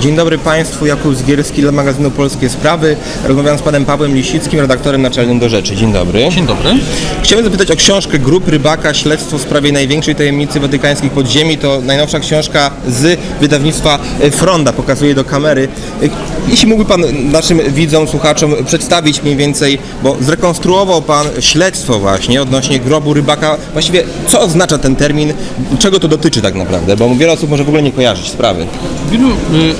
Dzień dobry Państwu, Jakub Zgierski dla magazynu Polskie Sprawy. Rozmawiam z panem Pawłem Lisickim, redaktorem naczelnym do rzeczy. Dzień dobry. Dzień dobry. Chciałem zapytać o książkę Grup Rybaka, śledztwo w sprawie największej tajemnicy watykańskich podziemi. To najnowsza książka z wydawnictwa e, Fronda, pokazuje do kamery. E, Jeśli mógłby pan naszym widzom, słuchaczom przedstawić mniej więcej, bo zrekonstruował pan śledztwo właśnie odnośnie grobu Rybaka. Właściwie co oznacza ten termin, czego to dotyczy tak naprawdę, bo wiele osób może w ogóle nie kojarzyć sprawy. Wielu, y,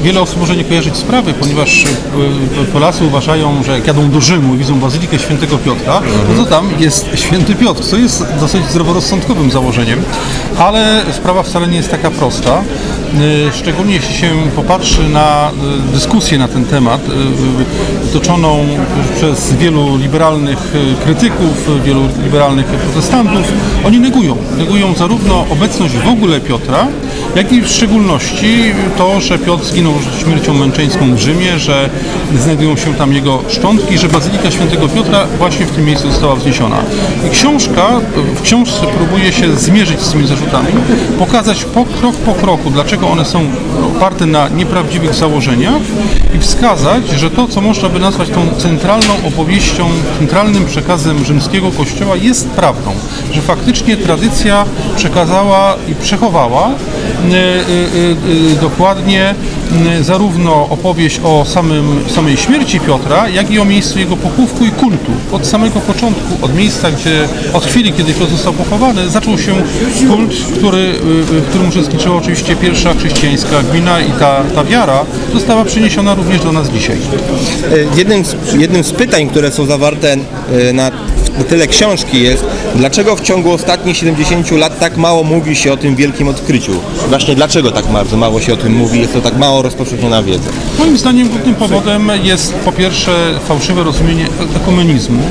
wiele osób może nie kojarzyć sprawy, ponieważ y, Polacy uważają, że jak jadą do Rzymu i widzą Bazylikę Świętego Piotra, no to tam jest Święty Piotr, co jest dosyć zdroworozsądkowym założeniem, ale sprawa wcale nie jest taka prosta. Y, Szczególnie jeśli się popatrzy na y, dyskusję na ten temat, y, toczoną przez wielu liberalnych y, krytyków, wielu liberalnych protestantów, oni negują. Negują zarówno obecność w ogóle Piotra, jak i w szczególności to, że Piotr zginął śmiercią męczeńską w Rzymie, że znajdują się tam jego szczątki, że Bazylika Świętego Piotra właśnie w tym miejscu została wzniesiona. I książka, w książce próbuje się zmierzyć z tymi zarzutami, pokazać po, krok po kroku, dlaczego one są oparte na nieprawdziwych założeniach i wskazać, że to, co można by nazwać tą centralną opowieścią, centralnym przekazem rzymskiego kościoła jest prawdą, że faktycznie tradycja przekazała i przechowała dokładnie y, zarówno opowieść o samym, samej śmierci Piotra, jak i o miejscu jego pochówku i kultu. Od samego początku, od miejsca, gdzie, od chwili, kiedy Piotr został pochowany, zaczął się kult, który, w którym uczestniczyła oczywiście pierwsza chrześcijańska gmina i ta, ta wiara została przeniesiona również do nas dzisiaj. E, Jednym z, jednym z pytań, które są zawarte e, na tyle książki jest, dlaczego w ciągu ostatnich 70 lat tak mało mówi się o tym wielkim odkryciu? Właśnie dlaczego tak bardzo mało się o tym mówi, jest to tak mało rozpowszechniona wiedza? Moim zdaniem głównym powodem jest po pierwsze fałszywe rozumienie ekumenizmu,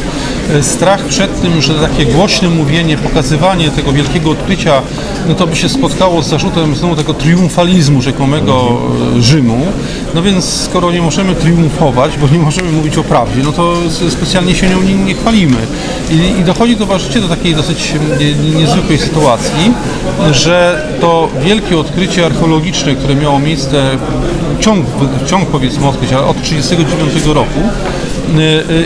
strach przed tym, że takie głośne mówienie, pokazywanie tego wielkiego odkrycia, no to by się spotkało z zarzutem znowu tego triumfalizmu rzekomego e, Rzymu. No więc skoro nie możemy triumfować, bo nie możemy mówić o prawdzie, no to specjalnie się nią nie, nie chwalimy. I, I dochodzi to właśnie do takiej dosyć nie, niezwykłej sytuacji, że to wielkie odkrycie archeologiczne, które miało miejsce ciąg, ciąg powiedzmy odkryć, ale od 1939 roku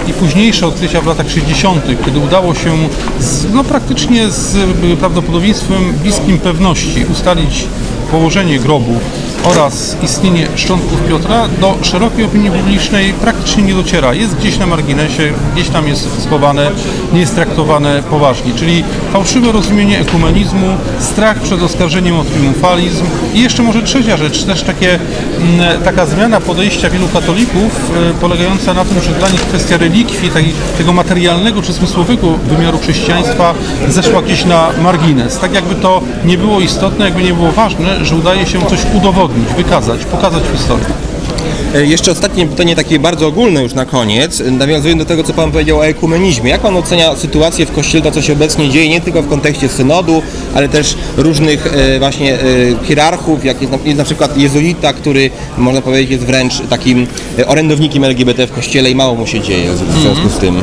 i późniejsze odkrycia w latach 60., kiedy udało się z, no, praktycznie z y, prawdopodobieństwem bliskim pewności ustalić położenie grobu oraz istnienie szczątków Piotra do szerokiej opinii publicznej praktycznie nie dociera. Jest gdzieś na marginesie, gdzieś tam jest schowane, nie jest traktowane poważnie. Czyli fałszywe rozumienie ekumenizmu, strach przed oskarżeniem o triumfalizm i jeszcze może trzecia rzecz, też takie, mm, taka zmiana podejścia wielu katolików e, polegająca na tym, że dla nich kwestia relikwii, tego materialnego czy zmysłowego wymiaru chrześcijaństwa zeszła gdzieś na margines. Tak jakby to nie było istotne, jakby nie było ważne, że udaje się coś udowodnić, wykazać, pokazać w historii. E, Jeszcze ostatnie pytanie, takie bardzo ogólne już na koniec, e, nawiązując do tego, co Pan powiedział o ekumenizmie. Jak Pan ocenia sytuację w Kościele, to co się obecnie dzieje, nie tylko w kontekście synodu, ale też różnych e, właśnie hierarchów, jak jest na, jest na przykład jezuita, który można powiedzieć jest wręcz takim orędownikiem LGBT w Kościele i mało mu się dzieje w w związku z tym.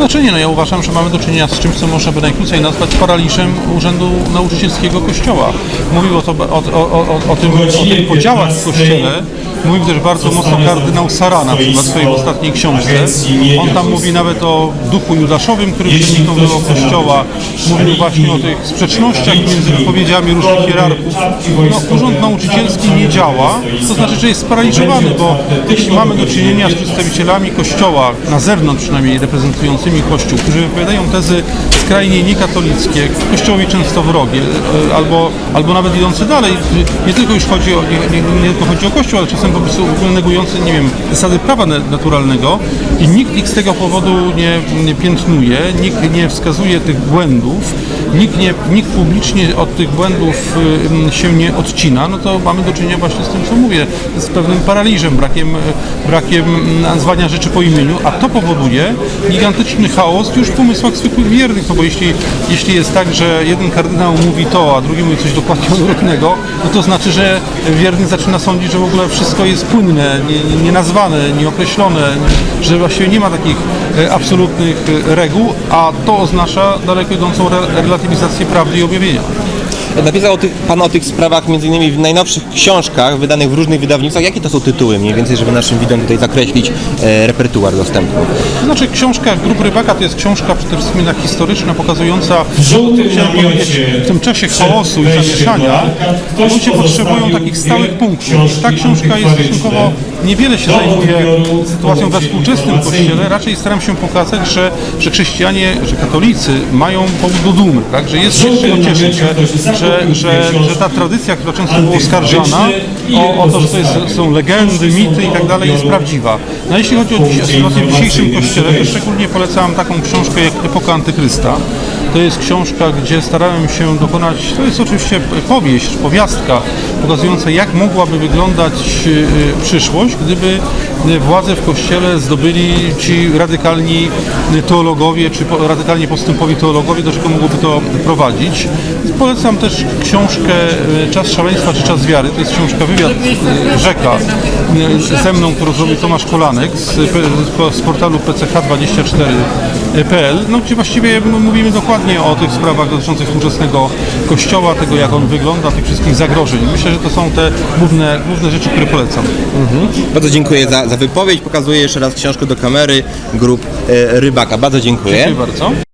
Znaczy nie, no ja uważam, że mamy do czynienia z czymś, co można by najkrócej nazwać paraliżem Urzędu Nauczycielskiego Kościoła. Mówił o, to, o, o, o, tym, tych podziałach w Kościele, mówił też bardzo mocno kardynał Sara na przykład w swojej ostatniej książce. On tam mówi nawet o duchu judaszowym, który przeniknął do Kościoła. Mówił właśnie o tych sprzecznościach między wypowiedziami różnych hierarchów. No, Urząd Nauczycielski nie działa, to znaczy, że jest sparaliżowany, bo jeśli mamy do czynienia z przedstawicielami Kościoła, na zewnątrz przynajmniej reprezentującymi Kościół, którzy wypowiadają tezy skrajnie niekatolickie, Kościołowi często wrogie, e, albo, albo nawet idące dalej, nie tylko już chodzi o, nie, nie, nie tylko chodzi o Kościół, ale czasem po prostu negujące, nie wiem, zasady prawa na- naturalnego. I nikt ich z tego powodu nie, nie piętnuje, nikt nie wskazuje tych błędów, nikt, nie, nikt publicznie od tych błędów y, się nie odcina, no to mamy do czynienia właśnie z tym, co mówię, z pewnym paraliżem, brakiem, brakiem nazwania rzeczy po imieniu, a to powoduje gigantyczny chaos już w umysłach zwykłych wiernych, no bo jeśli, jeśli jest tak, że jeden kardynał mówi to, a drugi mówi coś dokładnie odwrotnego, no to znaczy, że wierny zaczyna sądzić, że w ogóle wszystko jest płynne, nie- nie- nienazwane, nieokreślone, że właściwie nie ma takich e, absolutnych e, reguł, a to oznacza daleko idącą re, relatywizację prawdy i objawienia. Napisał Pan o tych sprawach m.in. w najnowszych książkach wydanych w różnych wydawnictwach. Jakie to są tytuły mniej więcej, żeby naszym widzom tutaj zakreślić e, repertuar dostępny? To znaczy książka Grup Rybaka to jest książka przede wszystkim jednak historyczna, pokazująca w tym czasie chaosu i zamieszania ludzie potrzebują takich stałych punktów. książki Ta książka jest stosunkowo niewiele się zajmuje sytuacją we współczesnym kościele, raczej staram się pokazać, że, że chrześcijanie, że katolicy mają powód do dumy, tak? że jest się z czego cieszyć, że, że, że, że ta tradycja, która często była oskarżana o, o to, że to jest, są legendy, mity i tak dalej, jest prawdziwa. No jeśli chodzi o sytuację w dzisiejszym kościele, to szczególnie polecam taką książkę jak Epoka Antychrysta. To jest książka, gdzie starałem się dokonać, to jest oczywiście powieść, powiastka, pokazujące, jak mogłaby wyglądać y, y, przyszłość, gdyby y, władzę w kościele zdobyli ci radykalni teologowie, czy radykalnie postępowi teologowie, do czego mogłoby to prowadzić. Polecam też książkę Czas szaleństwa czy Czas wiary. To jest książka Wywiad Rzeka ze mną, którą zrobił Tomasz Kolanek z, z portalu PCH24 Y, PL, no, gdzie właściwie mówimy dokładnie o tych sprawach dotyczących współczesnego kościoła, tego jak on wygląda, tych wszystkich zagrożeń. Myślę, że to są te główne, główne rzeczy, które polecam. Mhm. Bardzo dziękuję za, za wypowiedź. Pokazuję jeszcze raz książkę do kamery grup y, Rybaka. Bardzo dziękuję. Dziękuję bardzo.